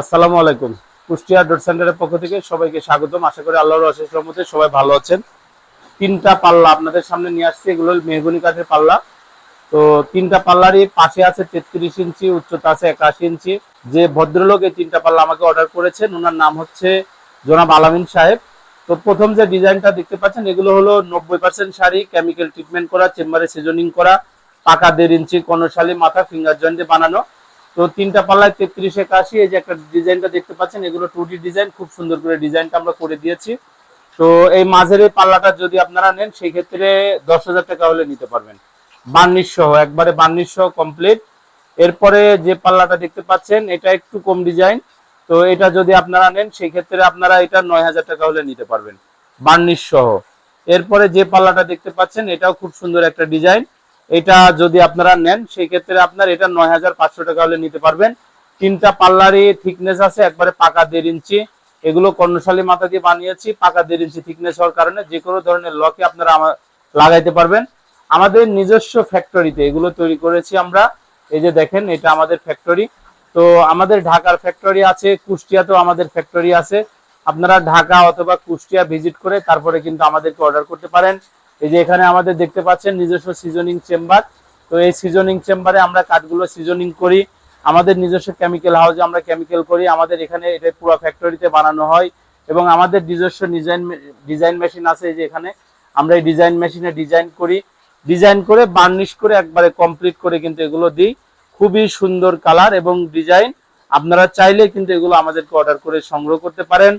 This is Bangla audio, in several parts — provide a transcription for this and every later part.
আসসালামু আলাইকুম। কুষ্টিয়া ডট সেন্টারের পক্ষ থেকে সবাইকে স্বাগতম। আশা করি আল্লাহর অশেষ রহমতে সবাই ভালো আছেন। তিনটা পাল্লা আপনাদের সামনে নিয়ে আসছি। এগুলো মেহগুনি কাঠের পাল্লা। তো তিনটা পাল্লারই পাশে আছে তেত্রিশ ইঞ্চি, উচ্চতা আছে একাশি ইঞ্চি। যে ভদ্রলোক এই তিনটা পাল্লা আমাকে অর্ডার করেছেন, ওনার নাম হচ্ছে জনাব আলামিন সাহেব। তো প্রথম যে ডিজাইনটা দেখতে পাচ্ছেন, এগুলো হলো নব্বই পার্সেন্ট শাড়ি কেমিক্যাল ট্রিটমেন্ট করা, চেম্বারে সিজনিং করা, পাকা দেড় ইঞ্চি কর্ণশালী মাথা ফিঙ্গার জয়েন্টে বানানো। তো তিনটা পাল্লায় তেত্রিশ একাশি, এই যে একটা ডিজাইনটা দেখতে পাচ্ছেন, এগুলো টু ডিজাইন, খুব সুন্দর করে ডিজাইনটা আমরা করে দিয়েছি। তো এই মাঝের এই পাল্লাটা যদি আপনারা নেন সেই ক্ষেত্রে দশ হাজার টাকা হলে নিতে পারবেন। বার্নিশ সহ, একবারে বার্নিশ সহ কমপ্লিট এরপরে যে পাল্লাটা দেখতে পাচ্ছেন, এটা একটু কম ডিজাইন। তো এটা যদি আপনারা নেন সেই ক্ষেত্রে আপনারা এটা নয় হাজার টাকা হলে নিতে পারবেন। বার্নিশ সহ। এরপরে যে পাল্লাটা দেখতে পাচ্ছেন, এটাও খুব সুন্দর একটা ডিজাইন। এটা যদি আপনারা নেন সেই ক্ষেত্রে আপনার এটা নয় হাজার পাঁচশো টাকা হলে নিতে পারবেন। তিনটা পাল্লারই থিকনেস আছে, একবারে পাকা দেড় ইঞ্চি। এগুলো কর্ণশালী মাথা দিয়ে বানিয়েছি, পাকা দেড় ইঞ্চি থিকনেস হওয়ার কারণে যে কোনো ধরনের লকে আপনারা আমা- লাগাইতে পারবেন। আমাদের নিজস্ব ফ্যাক্টরিতে এগুলো তৈরি করেছি আমরা। এই যে দেখেন, এটা আমাদের ফ্যাক্টরি তো আমাদের ঢাকার ফ্যাক্টরি আছে, কুষ্টিয়াতেও আমাদের ফ্যাক্টরি আছে। আপনারা ঢাকা অথবা কুষ্টিয়া ভিজিট করে তারপরে কিন্তু আমাদেরকে অর্ডার করতে পারেন। এই যে এখানে আমাদের দেখতে পাচ্ছেন নিজস্ব সিজনিং চেম্বার তো এই সিজনিং চেম্বারে আমরা কাঠগুলো সিজনিং করি। আমাদের নিজস্ব কেমিক্যাল হাউসে আমরা কেমিক্যাল করি। আমাদের এখানে এটা পুরো ফ্যাক্টরিতে বানানো হয় এবং আমাদের নিজস্ব ডিজাইন ডিজাইন মেশিন আছে এই যে এখানে। আমরা এই ডিজাইন মেশিনে ডিজাইন করি। ডিজাইন করে বার্নিশ করে একবারে কমপ্লিট করে কিন্তু এগুলো দিই। খুবই সুন্দর কালার এবং ডিজাইন আপনারা চাইলে কিন্তু এগুলো আমাদেরকে অর্ডার করে সংগ্রহ করতে পারেন।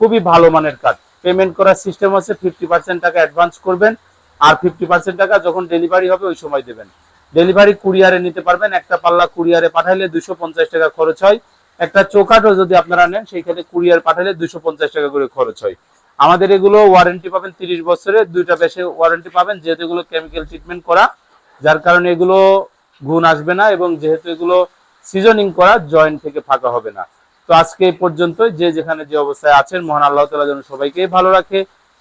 খুবই ভালো মানের কাঠ। পেমেন্ট করার সিস্টেম আছে ফিফটি পার্সেন্ট টাকা অ্যাডভান্স করবেন। আর ফিফটি পার্সেন্ট টাকা যখন ডেলিভারি হবে, ওই সময় দেবেন। ডেলিভারি কুরিয়ারে নিতে পারবেন, একটা পাল্লা কুরিয়ারে পাঠাইলে দুশো পঞ্চাশ টাকা খরচ হয়। একটা চৌকাঠও যদি আপনারা নেন সেইখানে কুরিয়ার পাঠালে দুশো পঞ্চাশ টাকা করে খরচ হয়। আমাদের এগুলো ওয়ারেন্টি পাবেন তিরিশ বছরের, দুইটা বেশি ওয়ারেন্টি পাবেন, যেহেতু এগুলো কেমিক্যাল ট্রিটমেন্ট করা, যার কারণে এগুলো গুণ আসবে না এবং যেহেতু এগুলো সিজনিং করা জয়েন্ট থেকে ফাঁকা হবে না। তো আজকে এই পর্যন্ত যে যেখানে যে অবস্থায় আছেন, মহান আল্লাহ তালা যেন সবাইকে ভালো রাখে